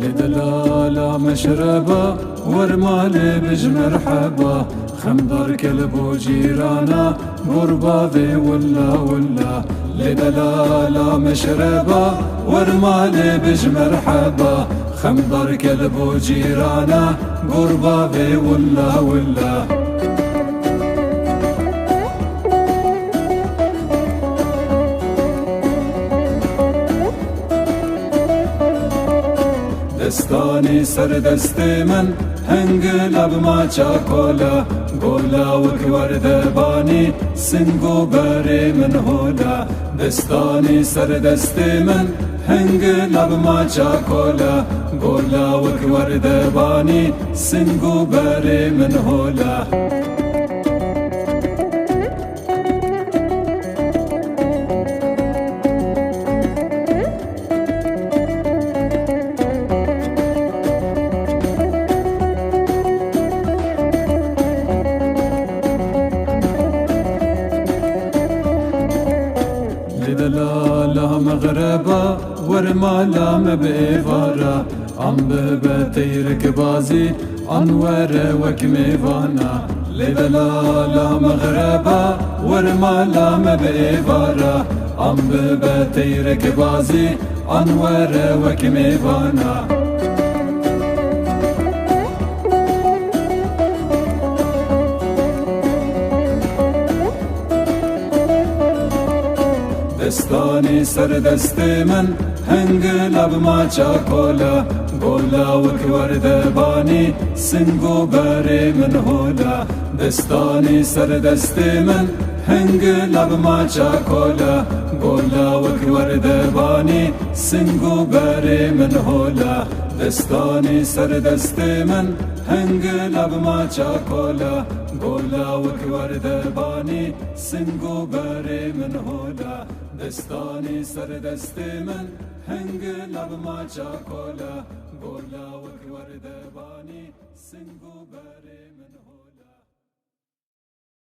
لدلالا مشربا ورمالي بج مرحبا خمدار كلب وجيرانا غربا في ولا ولا لدلالا مشربا ورمالي بج مرحبا خمدار كلب وجيرانا غربا في ولا ولا. دستانی سر دست من هنگ لب ما چاکولا گولا وک ورد بانی سنگو بری من هولا دستانی سر دست من هنگ لب ما چاکولا گولا وک ورد بانی سنگو بری من هولا دلالا مغربا ورمالا مبيفارا. ام ببتيرك بازي انور وك ميفانا. لدلالا مغربا ورمالا مبيفارا. ام ببتيرك بازي انور وك ميفانا. دستانی سر دست من هنگ لب ما چاکولا گولا وک ورد بانی سنگو بری من هولا دستانی سر دست من هنگ لب ما چاکولا گولا وک ورد بانی سنگو بری من هولا. دستانی سر دست من هنگ لب ما چاکولا گولا وک ورد بانی سنگو بری من هولا. دستانی سر دست من هنگ لب ما چاکولا گولا وک ورد بانی سنگو بری من هولا.